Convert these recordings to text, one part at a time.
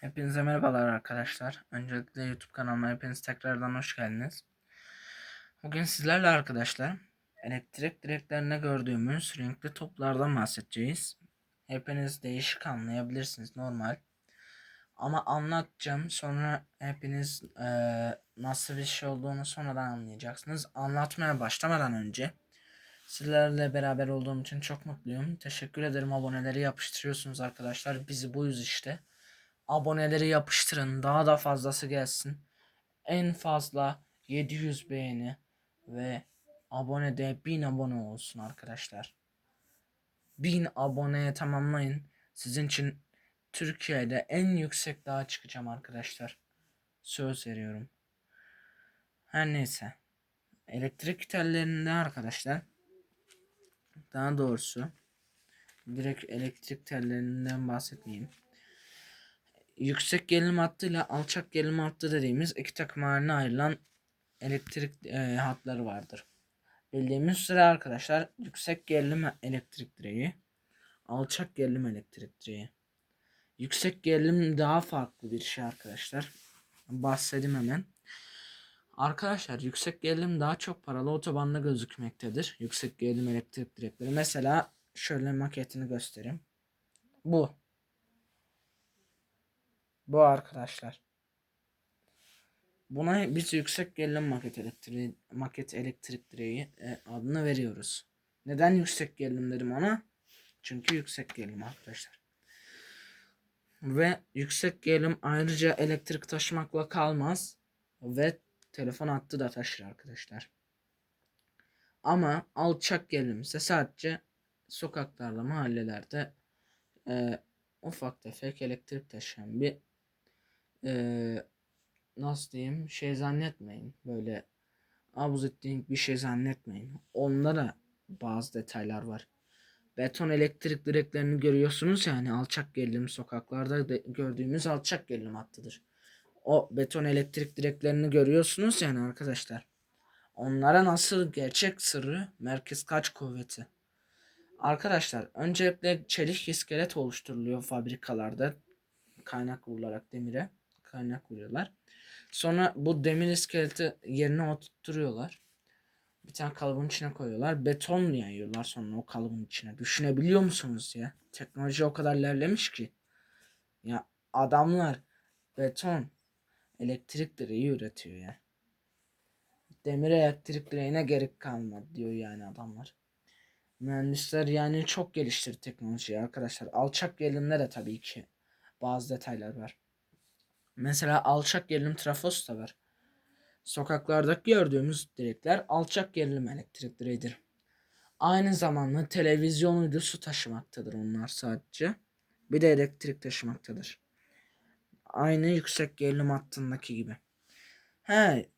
Hepinize merhabalar arkadaşlar. Öncelikle YouTube kanalıma hepiniz tekrardan hoş geldiniz. Bugün sizlerle arkadaşlar elektrik direklerinde gördüğümüz renkli toplardan bahsedeceğiz. Hepiniz değişik anlayabilirsiniz normal. Ama anlatacağım sonra hepiniz eee, nasıl bir şey olduğunu sonradan anlayacaksınız. Anlatmaya başlamadan önce sizlerle beraber olduğum için çok mutluyum. Teşekkür ederim aboneleri yapıştırıyorsunuz arkadaşlar. Bizi buyuz işte aboneleri yapıştırın. Daha da fazlası gelsin. En fazla 700 beğeni ve abone de 1000 abone olsun arkadaşlar. 1000 aboneye tamamlayın. Sizin için Türkiye'de en yüksek dağa çıkacağım arkadaşlar. Söz veriyorum. Her neyse. Elektrik tellerinde arkadaşlar. Daha doğrusu direkt elektrik tellerinden bahsetmeyeyim yüksek gerilim hattı ile alçak gerilim hattı dediğimiz iki takım haline ayrılan elektrik e, hatları vardır. Bildiğimiz üzere arkadaşlar yüksek gerilim elektrik direği, alçak gerilim elektrik direği. Yüksek gerilim daha farklı bir şey arkadaşlar. Bahsedeyim hemen. Arkadaşlar yüksek gerilim daha çok paralı otobanda gözükmektedir. Yüksek gerilim elektrik direkleri. Mesela şöyle maketini göstereyim. Bu. Bu arkadaşlar. Buna biz yüksek gerilim maket elektriği, maket elektrik direği e, adını veriyoruz. Neden yüksek gerilim dedim ona? Çünkü yüksek gerilim arkadaşlar. Ve yüksek gerilim ayrıca elektrik taşımakla kalmaz ve telefon hattı da taşır arkadaşlar. Ama alçak gerilim ise sadece sokaklarda, mahallelerde e, ufak tefek elektrik taşıyan bir e, nasıl diyeyim şey zannetmeyin. Böyle abuz ettiğin bir şey zannetmeyin. Onda da bazı detaylar var. Beton elektrik direklerini görüyorsunuz yani alçak gerilim sokaklarda de gördüğümüz alçak gerilim hattıdır. O beton elektrik direklerini görüyorsunuz yani arkadaşlar. Onlara nasıl gerçek sırrı merkez kaç kuvveti. Arkadaşlar öncelikle çelik iskelet oluşturuluyor fabrikalarda kaynak vurularak demire kaynak vuruyorlar. Sonra bu demir iskeleti yerine oturtuyorlar. Bir tane kalıbın içine koyuyorlar. Beton yayıyorlar sonra o kalıbın içine. Düşünebiliyor musunuz ya? Teknoloji o kadar ilerlemiş ki. Ya adamlar beton elektrik direği üretiyor ya. Demir elektrik direğine gerek kalmadı diyor yani adamlar. Mühendisler yani çok geliştirdi teknolojiyi arkadaşlar. Alçak de tabii ki bazı detaylar var. Mesela alçak gerilim trafos da var. Sokaklarda gördüğümüz direkler alçak gerilim elektrik direğidir. Aynı zamanda televizyonuyla su taşımaktadır onlar sadece. Bir de elektrik taşımaktadır. Aynı yüksek gerilim hattındaki gibi. He,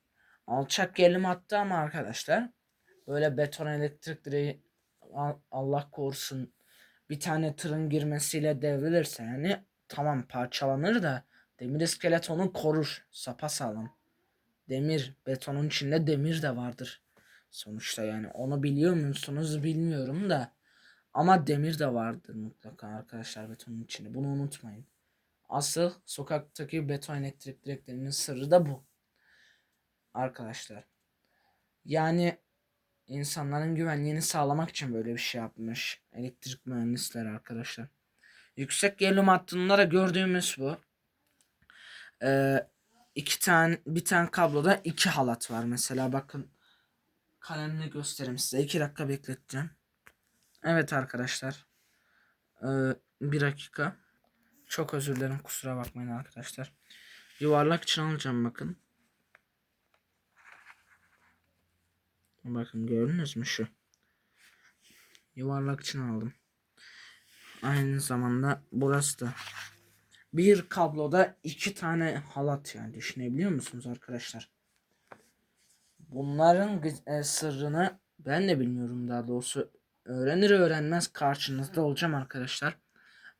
alçak gerilim hattı ama arkadaşlar böyle beton elektrik direği Allah korusun bir tane tırın girmesiyle devrilirse yani tamam parçalanır da Demir iskelet onu korur. Sapa sağlam. Demir, betonun içinde demir de vardır. Sonuçta yani onu biliyor musunuz bilmiyorum da. Ama demir de vardır mutlaka arkadaşlar betonun içinde. Bunu unutmayın. Asıl sokaktaki beton elektrik direklerinin sırrı da bu. Arkadaşlar. Yani insanların güvenliğini sağlamak için böyle bir şey yapmış. Elektrik mühendisler arkadaşlar. Yüksek gerilim hattında da gördüğümüz bu. Ee, iki tane bir tane kabloda iki halat var mesela bakın kalemle göstereyim size iki dakika bekleteceğim. Evet arkadaşlar ee, bir dakika çok özür dilerim kusura bakmayın arkadaşlar. Yuvarlak için alacağım bakın. Bakın gördünüz mü şu. Yuvarlak için aldım. Aynı zamanda burası da bir kabloda iki tane halat yani düşünebiliyor musunuz arkadaşlar? Bunların e, sırrını ben de bilmiyorum daha doğrusu. Öğrenir öğrenmez karşınızda olacağım arkadaşlar.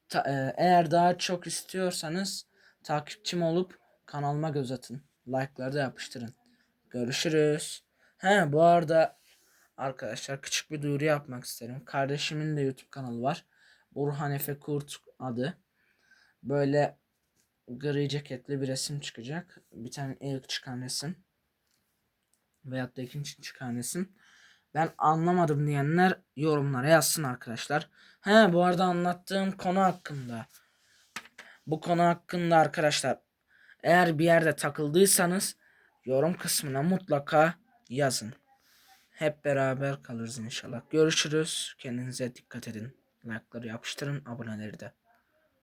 Ta, e, eğer daha çok istiyorsanız takipçim olup kanalıma göz atın. Like'ları da yapıştırın. Görüşürüz. He bu arada arkadaşlar küçük bir duyuru yapmak isterim. Kardeşimin de YouTube kanalı var. Burhan Efe Kurt adı böyle gri ceketli bir resim çıkacak. Bir tane ilk çıkan resim. Veyahut da ikinci çıkan resim. Ben anlamadım diyenler yorumlara yazsın arkadaşlar. He bu arada anlattığım konu hakkında. Bu konu hakkında arkadaşlar eğer bir yerde takıldıysanız yorum kısmına mutlaka yazın. Hep beraber kalırız inşallah. Görüşürüz. Kendinize dikkat edin. Like'ları yapıştırın. Aboneleri de.